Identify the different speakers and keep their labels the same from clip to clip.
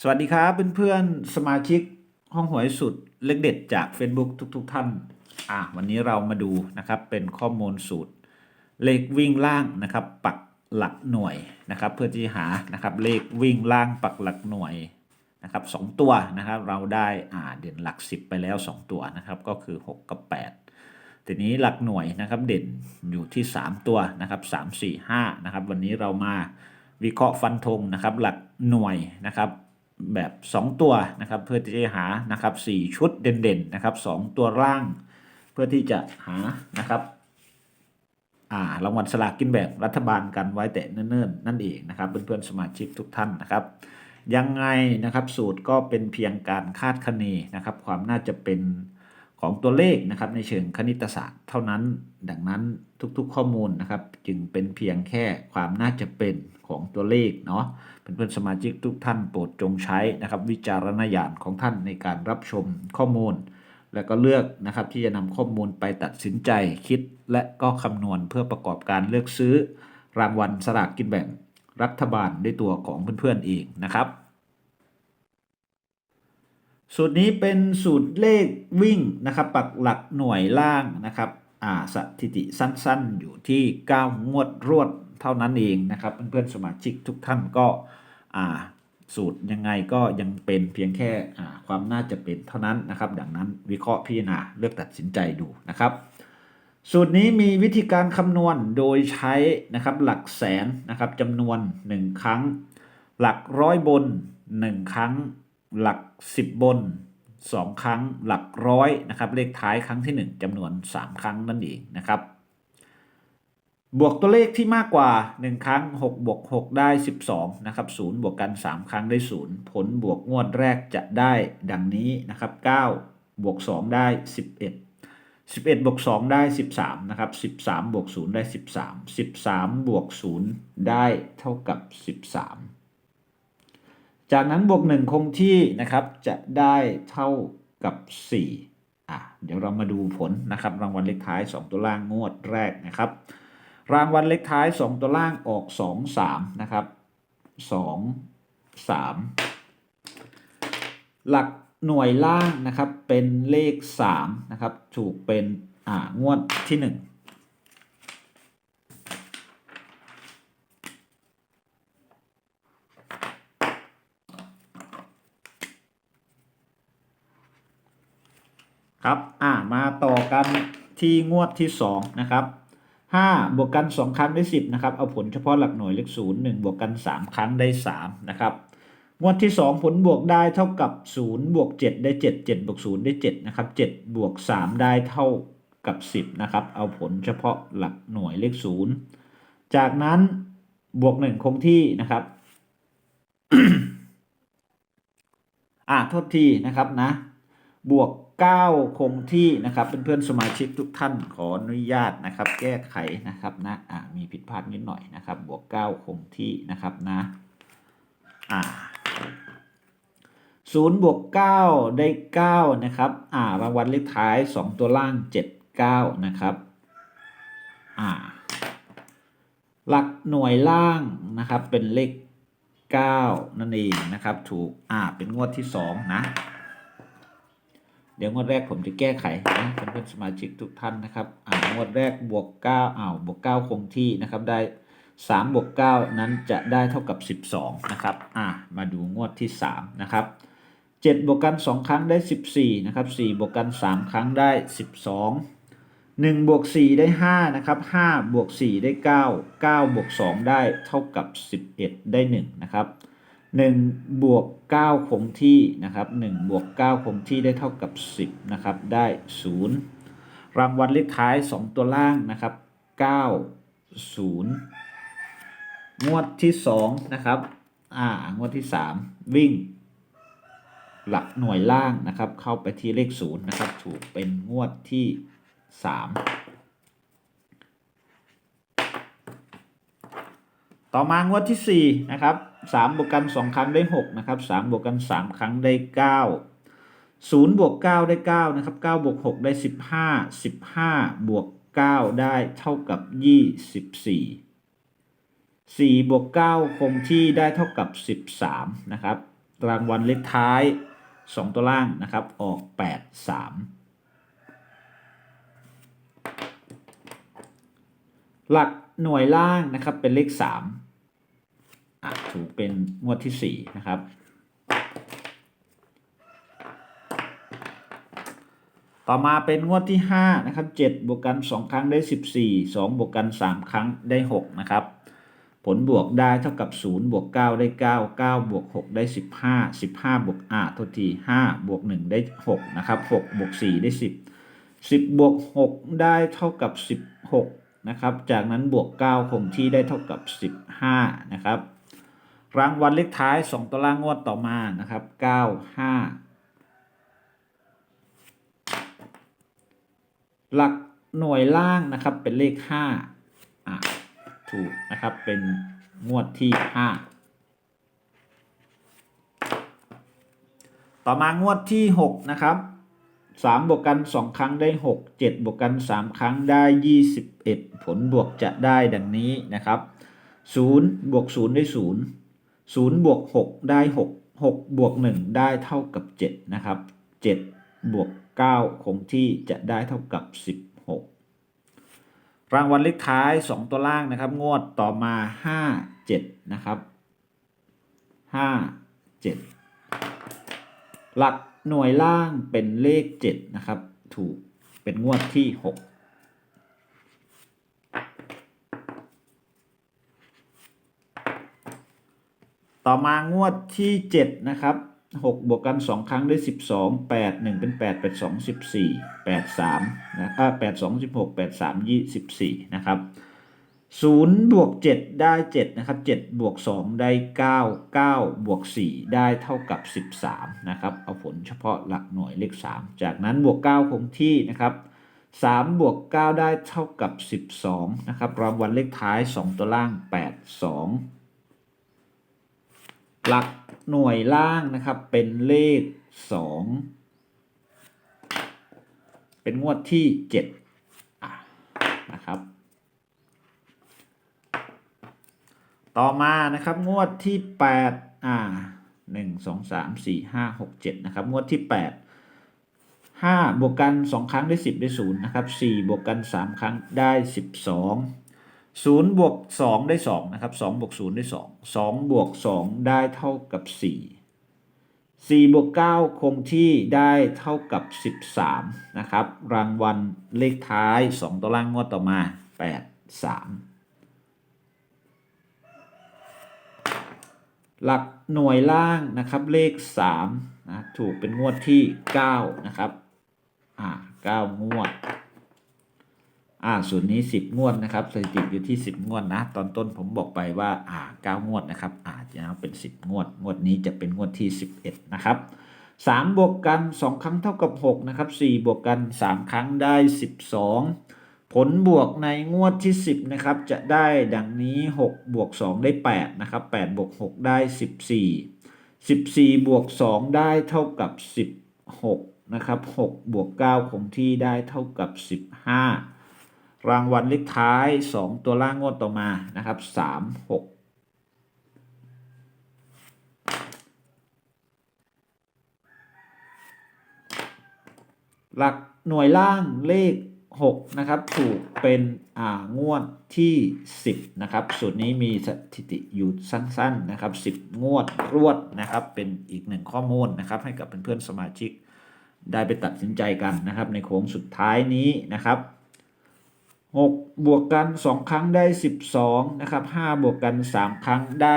Speaker 1: สวัสดีครับเพื่อนๆสมาชิกห้องหวยสุดเล็กเด็ดจาก Facebook ทุกๆทท่าน อะวันนี้เรามาดูนะครับเป็นข้อมูลสูตร เลขวิ่งล่างนะครับ ปักหลักหน่วยนะครับ เพื่อที่หานะครับเลขวิ่งล่างปักหลักหน่วยนะครับสองตัวนะครับเราได้อ่าเด่นหลัก 10 ไปแล้ว 2 ตัวนะครับก็คือ 6 กับ 8 ทีนี้หลักหน่วยนะครับเด่นอยู่ที่ 3 ตัวนะครับ3 4 5นะครับวันนี้เรามาวิเคราะห์ฟันธงนะครับหลักหน่วยนะครับ แบบ 2 ตัวนะครับ เพื่อที่จะหานะครับ4ชุดเด่นๆนะครับ 2 ตัวร่าง เพื่อที่จะหานะครับอ่ารางวัลสลากกินแบ่งรัฐบาลกันไว้แต่เนิ่นๆ นั่นเองนะครับเพื่อนๆสมาชิกทุกท่านนะครับ ยังไงนะครับสูตรก็เป็นเพียงการคาดคะเนนะครับ ความน่าจะเป็น ของตัวเลขนะครับในเชิงคณิตศาสตร์เท่านั้น ดังนั้นทุกๆข้อมูลนะครับ จึงเป็นเพียงแค่ความน่าจะเป็นของตัวเลขเนาะเพื่อนๆสมาชิกทุกท่านโปรดจงใช้นะครับ วิจารณญาณของท่านในการรับชมข้อมูล แล้วก็เลือกนะครับที่จะนำข้อมูลไปตัดสินใจคิด และก็คำนวณเพื่อประกอบการเลือกซื้อ รางวัลสลากกินแบ่งรัฐบาลด้วยตัวของเพื่อนๆเองนะครับ สูตรนี้เป็นสูตรเลขวิ่งนะครับ ปักหลักหน่วยล่างนะครับอ่าสถิติสั้นๆ อยู่ที่ 9 งวดรวดเท่านั้นเองนะครับเพื่อนๆสมาชิกทุกท่านก็อ่าสูตรยังไงก็ยังเป็นเพียงแค่อ่าความน่าจะเป็นเท่านั้นนะครับ ดังนั้นวิเคราะห์พิจารณาเลือกตัดสินใจดูนะครับ สูตรนี้มีวิธีการคำนวณโดยใช้นะครับหลักแสนนะครับจำนวน 1 ครั้ง หลักร้อยบน 1 ครั้ง หลัก 10 บน 2 ครั้งหลักร้อยนะครับ เลขท้ายครั้งที่ 1จำนวน 3 ครั้งนั่นเองนะครับ บวกตัวเลขที่มากกว่า 1 ครั้ง 6 บวก 6 ได้ 12 นะครับ 0 บวกกัน 3 ครั้งได้ 0 ผลบวกงวดแรกจะได้ดังนี้นะครับ 9 บวก 2 ได้ 11 11บวก2ได้ 13นะครับ13บวก0ได้ 13 13บวก0ได้เท่ากับ 13 จากนั้นบวก 1 คงที่นะครับจะได้เท่ากับ 4 อะเดี๋ยวเรามาดูผลนะครับ รางวัลเลขท้าย 2 ตัวล่างงวดแรกนะครับ รางวัลเลขท้าย 2 ตัวล่างออก 2 3 นะครับ 2 3 หลักหน่วยล่างนะครับเป็นเลข 3 นะครับ ถูกเป็นอ่างวดที่ 1 ครับอ่ามาต่อกันที่งวดที่2นะครับ5บวกกัน 2 ครั้งได้ 10นะครับเอาผลเฉพาะหลักหน่วยเลข0 1บวกกัน 3 ครั้งได้3นะครับงวดที่ 2 ผลบวกได้เท่ากับ 0 บวก 7 ได้ 7 7บวก0ได้7นะครับ7บวก3ได้เท่ากับ 10นะครับเอาผลเฉพาะหลักหน่วยเลข0จากนั้นบวก 1 คงที่นะครับอ่าโทษทีนะครับนะบวก 9 คงที่นะครับเพื่อนๆสมาชิกทุกท่านขออนุญาตนะครับ แก้ไขนะครับนะอ่ามีผิดพลาดนิดหน่อยนะครับ บวก 9 คงที่นะครับนะอ่าศูนย์บวก9ได้9นะครับ อ่ารางวัลเลขท้าย2ตัวล่าง7 9นะครับ อ่า หลักหน่วยล่างนะครับเป็นเลข9นั่นเองนะครับ ถูก อ่า เป็นงวดที่2นะ ดี๋ยวงวดแรกผมจะแก้ไขนะเพื่อนสมาชิกทุกท่านนะครับอ่างวดแรกบวก9อ้าวบวก9คงที่นะครับได้3บวก9นั้นจะได้เท่ากับ 12นะครับอ่ามาดูงวดที่3นะครับ7บวกกัน 2 ครั้งได้ 14นะครับ4บวกกัน 3 ครั้งได้ 12 1บวก4ได้5นะครับ5บวก4ได้ 9 9บวก2ได้เท่ากับ 11 ได้1นะครับ 1บวก9คงที่นะครับ1บวก9คงที่ได้เท่ากับ 10นะครับได้ 0 รางวัลเลขท้าย 2 ตัวล่างนะครับ9 0 งวดที่2นะครับอ่างวดที่ 3 วิ่ง หลักหน่วยล่างนะครับ เข้าไปที่เลข 0 นะครับ ถูกเป็นงวดที่ 3 ต่อมางวดที่4นะครับ3บวกกัน 2 ครั้งได้6นะครับ3บวกกัน 3 ครั้งได้ 9 0บวก9ได้9นะครับ9บวก6ได้ 15 15บวก9ได้เท่ากับ 24 4บวก9คงที่ได้เท่ากับ 13นะครับรางวัลเลขท้าย 2 ตัวล่างนะครับออก 8 3 หลักหน่วยล่างนะครับเป็นเลข 3 ถูกเป็นงวดที่4นะครับ ต่อมาเป็นงวดที่5นะครับ7บวกกัน2ครั้งได้14 2บวกกัน3ครั้งได้6นะครับผลบวกได้เท่ากับ 0 บวก 9 ได้ 9 9 บวก 6 ได้ 15 15 บวกอ่าโทษที5บวก 1 ได้ 6 นะครับ 6 บวก 4 ได้ 10 10 บวก 6 ได้เท่ากับ 16 นะครับ จากนั้นบวก 9 คงที่ได้เท่ากับ 15 นะครับ รางวัลเลขท้าย 2 ตัวล่างงวดต่อมานะครับ 9 5 หลักหน่วยล่างนะครับเป็นเลข5อะถูกนะครับเป็นงวดที่ 5 ต่อมางวดที่ 6 นะครับ 3 บวกกัน 2 ครั้งได้ 6 7 บวกกัน 3 ครั้งได้ 21 ผลบวกจะได้ดังนี้นะครับ 0 บวก 0 ได้ 0 0บวก6ได้ 6 6บวก1ได้เท่ากับ 7 นะครับ 7 บวก 9 คงที่จะได้เท่ากับ 16 รางวัลเลขท้าย 2 ตัวล่างนะครับ งวดต่อมา 5 7 นะครับ 5 7 หลักหน่วยล่างเป็นเลข 7 นะครับ ถูกเป็นงวดที่ 6 ต่อมางวดที่ 7 นะครับ 6 บวกกัน 2 ครั้งได้ 12 8 1 เป็น 8 8 2 14 8 3นะอ่า8 2 16 8 3 24 นะครับ 0 บวก 7 ได้ 7 นะครับ 7 บวก 2 ได้ 9 9 บวก 4 ได้เท่ากับ 13 นะครับ เอาผลเฉพาะหลักหน่วยเลข 3 จากนั้นบวก 9 คงที่นะครับ3บวก 9 ได้เท่ากับ 12 นะครับรางวัลเลขท้าย 2 ตัวล่าง 8 2 หลักหน่วยล่างนะครับ เป็นเลข 2 เป็นงวดที่7นะครับ ต่อมานะครับงวดที่ 8 อ่า 1 2 3 4 5 6 7 นะครับ งวดที่ 8 5 บวกกัน 2 ครั้งได้ 10 ได้0นะครับ4บวกกัน 3 ครั้งได้ 12 0บวก2ได้2นะครับ2บวก0ได้2 2บวก2ได้เท่ากับ 4 4บวก9คงที่ได้เท่ากับ 13นะครับรางวัลเลขท้าย 2ตัวล่างงวดต่อมา 8 3 หลักหน่วยล่างนะครับเลข3นะถูกเป็นงวดที่ 9 นะครับอ่า9งวด อ่าส่วนนี้ 10 งวดนะครับสถิติอยู่ที่ 10 งวดนะ ตอนต้นผมบอกไปว่าอ่า 9 งวดนะครับอาจจะเป็น 10 งวด งวดนี้จะเป็นงวดที่ 11 นะครับ3บวกกัน 2 ครั้งเท่ากับ6นะครับ4บวกกัน 3 ครั้งได้ 12 ผลบวกในงวดที่ 10นะครับจะได้ดังนี้ 6 บวก 2 ได้8นะครับ8บวก 6 ได้ 14 14 บวก 2 ได้เท่ากับ 16นะครับ6บวก 9 คงที่ได้เท่ากับ 15 รางวัลเลขท้าย 2 ตัวล่างงวดต่อมานะครับ 3 6หลักหน่วยล่างเลข 6 นะครับ ถูกเป็นอ่างวดที่ 10 นะครับสูตรนี้มีสถิติอยู่สั้น ๆ นะครับ 10 งวดรวดนะครับ เป็นอีกหนึ่งข้อมูลนะครับ ให้กับเพื่อนๆสมาชิกได้ไปตัดสินใจกันนะครับ ในโค้งสุดท้ายนี้นะครับ 6 บวกกัน 2 ครั้งได้ 12 นะครับ5บวกกัน 3 ครั้งได้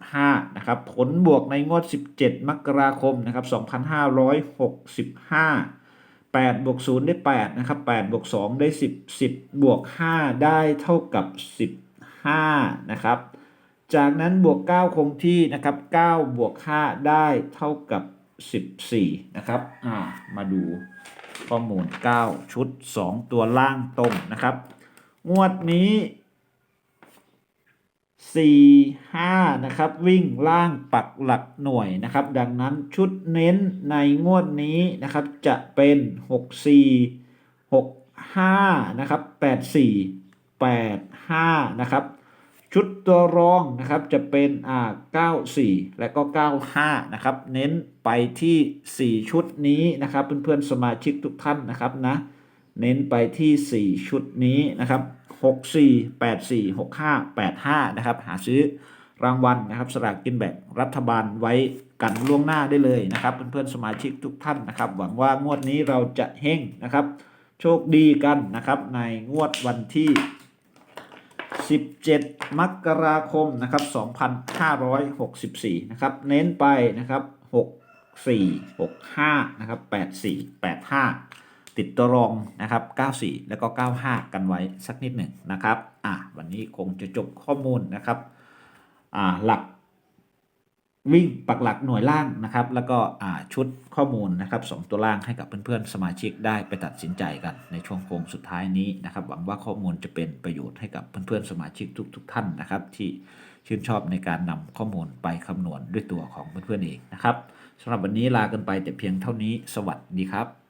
Speaker 1: 15 นะครับ ผลบวกในงวด 17 มกราคม นะครับ 2565 8บวก0ได้ 8 นะครับ8บวก2ได้ 10 10 บวก 5 ได้เท่ากับ 15 นะครับ จากนั้นบวก 9 คงที่นะครับ9บวก 5 ได้เท่ากับ 14 นะครับ อ่า มาดู ข้อมูล 9 ชุด 2 ตัวล่างตรงนะครับ งวดนี้ 4 5 นะครับ วิ่งล่างปักหลักหน่วยนะครับ ดังนั้นชุดเน้นในงวดนี้นะครับจะเป็น 6 4 6 5 นะครับ 8 4 8 5 นะครับ ชุดตัวรองนะครับจะเป็นอ่า94 และก็ 95 นะครับ เน้น ไปที่ 4 ชุดนี้นะครับ เพื่อนๆสมาชิกทุกท่านนะครับนะเน้นไปที่ 4 ชุดนี้นะครับ 64 84 65 85 นะครับ หาซื้อรางวัลนะครับสลากกินแบ่งรัฐบาลไว้กันล่วงหน้าได้เลยนะครับ เพื่อนๆสมาชิกทุกท่านนะครับ หวังว่างวดนี้เราจะเฮงนะครับ โชคดีกันนะครับในงวดวันที่ 17 มกราคมนะครับ 2564 นะครับ เน้นไปนะครับ 4 65นะครับ84 85 ติดตัวรองนะครับ 94 แล้วก็ 95 กันไว้สักนิดหนึ่งนะครับอะวันนี้คงจะจบข้อมูลนะครับอ่าหลักวิ่งปักหลักหน่วยล่างนะครับ แล้วก็อ่าชุดข้อมูลนะครับสองตัวล่างให้กับเพื่อนๆ สมาชิกได้ไปตัดสินใจกันในช่วงโค้งสุดท้ายนี้นะครับ หวังว่าข้อมูลจะเป็นประโยชน์ให้กับเพื่อนๆ สมาชิกทุกๆท่านนะครับ ที่ชื่นชอบในการนำข้อมูลไปคำนวณด้วยตัวของเพื่อนๆเองนะครับ สำหรับวันนี้ลากันไปแต่เพียงเท่านี้สวัสดีครับ